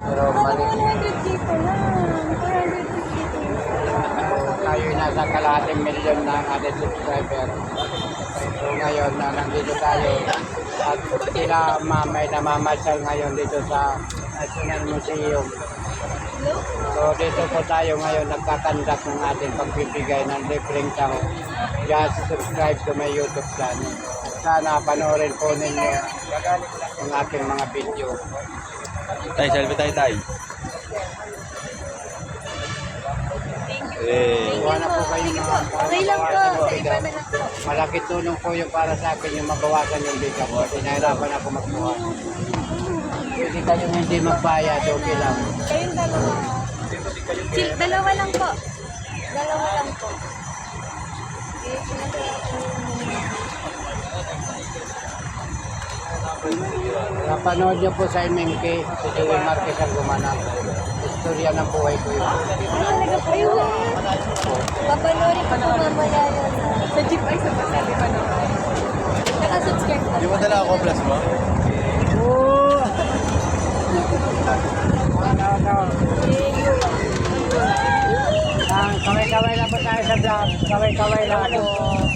Pero mali. 400 dito lang. 400 dito. tayo nasa kalahating milyon na ating subscriber. So ngayon na nandito tayo at sila mamay namamasyal ngayon dito sa National Museum. So dito po tayo ngayon nagkakandak ng ating pagbibigay ng libreng taho. Just subscribe to my YouTube channel. Sana panoorin po ninyo ang aking mga video. Tay, selfie tayo, tay. Eh, na po kayo mga Okay lang po. Sa iba na lang po. Malaki tulong po yung para sa akin yung mabawasan yung bigat ko. Sinahirapan ako magbuhat. Pwede kayong hindi magbayad, okay lang. Kayong dalawa. Chill, dalawa lang po. Dalawa lang po. Napanood niyo po sa MMK, si Joey Marquez ang gumanap. Istorya ng buhay ko yun. Talaga po yun. Papanorin ko po mamaya yun. Sa jeep ay sa basa, di ba no? Naka-subscribe di mo dala ako plus mo? Oo! Ano, ano? Kaway-kaway lang po tayo sa vlog. Kaway-kaway lang. Ano?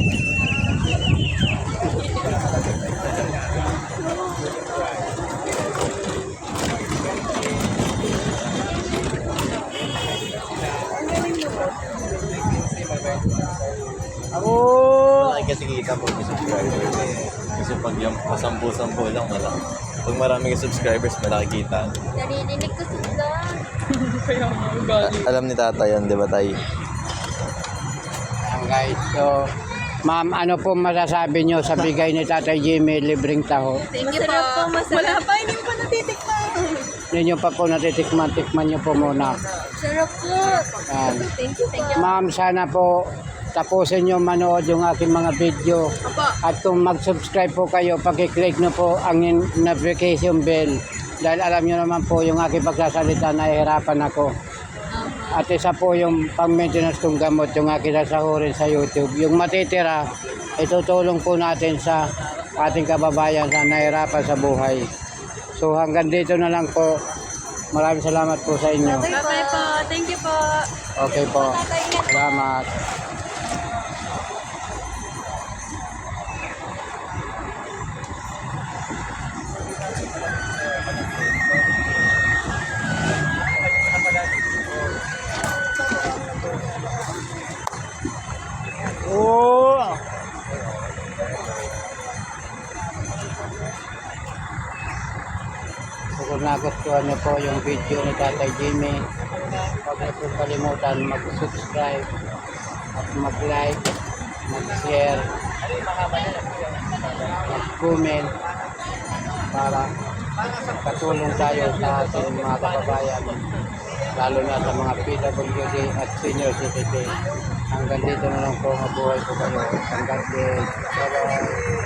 Ako! Malaki kasi kita po yung subscribers. Kasi pag yung pasampu-sampu lang, malaki. Pag marami ka subscribers, malaki kita. Narinig ko sila. alam ni tata yan, di ba, tay? Ayan guys, so ma'am, ano po masasabi nyo sa bigay ni Tatay Jimmy libreng taho? Thank you po. Wala pa, hindi pa natitikman. Ninyo pa po natitikman, tikman nyo po muna. Sarap po. Ayan. Thank you, thank you. Ma'am, sana po tapusin nyo manood yung aking mga video. At kung mag-subscribe po kayo, pakiclick nyo po ang notification bell. Dahil alam nyo naman po yung aking pagsasalita, nahihirapan ako. At isa po yung pang-maintenance kong gamot, yung aking sasahurin sa YouTube. Yung matitira, itutulong po natin sa ating kababayan na nahihirapan sa buhay. So hanggang dito na lang po. Maraming salamat po sa inyo. Bye-bye po. Thank you po. Okay po. Salamat. Nagustuhan niyo po yung video ni Tatay Jimmy, huwag niyo po kalimutan mag-subscribe at mag-like, mag-share, mag-comment para katulong tayo sa ating mga kababayan lalo na sa mga PWD at senior citizen. Hanggang dito na lang po mabuhay po kayo. Hanggang din. Bye-bye.